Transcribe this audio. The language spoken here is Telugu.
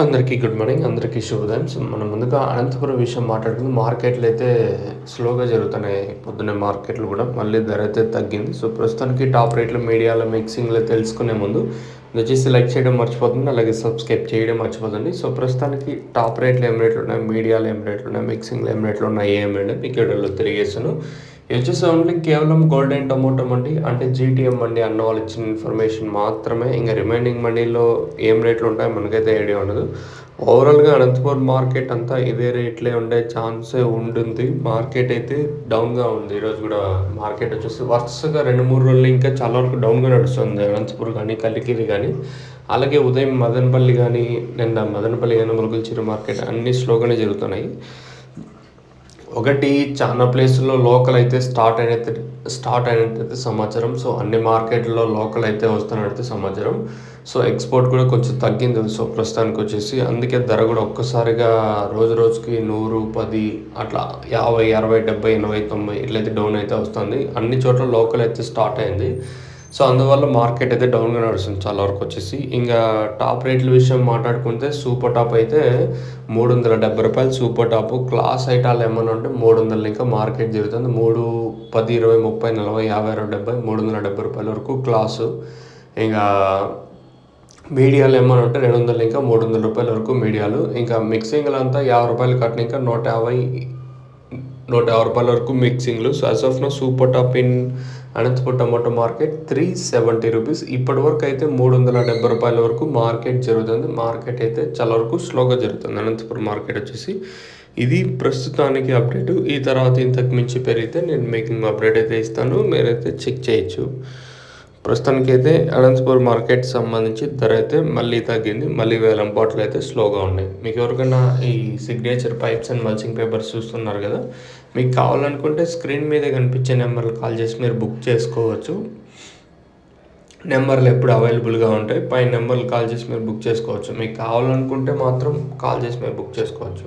అందరికీ గుడ్ మార్నింగ్ అందరికీ శుభోదయం. సో మనం ముందుగా అనంతపురం విషయం మాట్లాడుకుంది. మార్కెట్లు అయితే స్లోగా జరుగుతున్నాయి పొద్దున్నే మార్కెట్లు కూడా. మళ్ళీ ధర అయితే తగ్గింది. సో ప్రస్తుతానికి టాప్ రేట్లు మీడియాలో మిక్సింగ్లో తెలుసుకునే ముందు దయచేసి లైక్ చేయడం మర్చిపోతుంది అలాగే సబ్స్క్రైబ్ చేయడం మర్చిపోతుంది సో ప్రస్తుతానికి టాప్ రేట్లు ఏం రేట్లు ఉన్నాయి? మీడియాలో ఏం రేట్లు ఉన్నాయి? మిక్సింగ్లో ఏం రేట్లు ఉన్నాయి? ఏం రేట్లు మీకు వీడియోలో తెలియజేస్తాను. ఇది వచ్చేసి ఓన్లీ కేవలం గోల్డ్ అండ్ టొమాటో మండి అంటే జీటీఎం మండి అన్న వాళ్ళు ఇచ్చిన ఇన్ఫర్మేషన్ మాత్రమే. ఇంకా రిమైనింగ్ మండీలో ఏం రేట్లు ఉంటాయో మనకైతే ఐడియా ఉండదు. ఓవరాల్గా అనంతపురం మార్కెట్ అంతా ఇదే రేట్లే ఉండే ఛాన్సే ఉంటుంది. మార్కెట్ అయితే డౌన్గా ఉంది. ఈరోజు కూడా మార్కెట్ వచ్చేసి వరుసగా రెండు మూడు రోజులు ఇంకా చాలా వరకు డౌన్గా నడుస్తుంది. అనంతపురం కానీ కలికిరి కానీ. అలాగే ఉదయం మదనపల్లి కానీ నిన్న మదనపల్లి కానీ ములుగుల్చిరు మార్కెట్ అన్నీ స్లోగానే జరుగుతున్నాయి. ఒకటి చాలా ప్లేసుల్లో లోకల్ అయితే స్టార్ట్ అయినట్టు స్టార్ట్ అయినట్టయితే సమాచారం. సో అన్ని మార్కెట్లో లోకల్ అయితే వస్తున్నట్టు సమాచారం. సో ఎక్స్పోర్ట్ కూడా కొంచెం తగ్గింది. సో ప్రస్తుతానికి వచ్చేసి అందుకే ధర కూడా ఒక్కసారిగా రోజు రోజుకి నూరు పది అట్లా యాభై అరవై డెబ్బై ఎనభై తొంభై ఇట్లయితే డౌన్ అయితే వస్తుంది. అన్ని చోట్ల లోకల్ అయితే స్టార్ట్ అయింది. సో అందువల్ల మార్కెట్ అయితే డౌన్గా నడుస్తుంది చాలా వరకు వచ్చేసి. ఇంకా టాప్ రేట్ల విషయం మాట్లాడుకుంటే సూపర్ టాప్ అయితే మూడు వందల డెబ్బై రూపాయలు. సూపర్ టాప్ క్లాస్ ఐటాలు ఏమన్నా ఉంటే మూడు వందలు ఇంకా మార్కెట్ జరుగుతుంది. మూడు పది ఇరవై ముప్పై నలభై యాభై అరవై డెబ్బై మూడు వందల డెబ్బై రూపాయల వరకు క్లాసు. ఇంకా మీడియాలు ఏమైనా ఉంటే రెండు వందలు ఇంకా మూడు వందల రూపాయల వరకు మీడియాలు. ఇంకా మిక్సింగ్లు అంతా యాభై రూపాయలు కట్టిన ఇంకా నూట యాభై నూట యాభై రూపాయల వరకు మిక్సింగ్లు so as of no super top in Anantapuram tomato market three seventy rupees ఇప్పటి వరకు అయితే మూడు వందల డెబ్బై రూపాయల వరకు మార్కెట్ జరుగుతుంది. మార్కెట్ అయితే చాలా వరకు స్లోగా జరుగుతుంది. అనంతపురం మార్కెట్ వచ్చేసి ఇది ప్రస్తుతానికి అప్డేట్ ఈ తర్వాత ఇంతకు మించి పెరిగితే నేను మేకింగ్ అప్డేట్ అయితే ఇస్తాను. మీరైతే చెక్ చేయొచ్చు. ప్రస్తుతానికి అయితే అనంతపురం మార్కెట్ సంబంధించి ధర అయితే మళ్ళీ తగ్గింది మళ్ళీ వేలం బాటిల్ అయితే స్లోగా ఉన్నాయి. మీకు ఎవరికైనా ఈ signature pipes and mulching papers చూస్తున్నారు కదా మీకు కావాలనుకుంటే స్క్రీన్ మీద కనిపించే నెంబర్లు కాల్ చేసి మీరు బుక్ చేసుకోవచ్చు. నెంబర్లు ఎప్పుడు అవైలబుల్గా ఉంటాయి పై నెంబర్లు కాల్ చేసి మీరు బుక్ చేసుకోవచ్చు. మీకు కావాలనుకుంటే మాత్రం కాల్ చేసి మీరు బుక్ చేసుకోవచ్చు.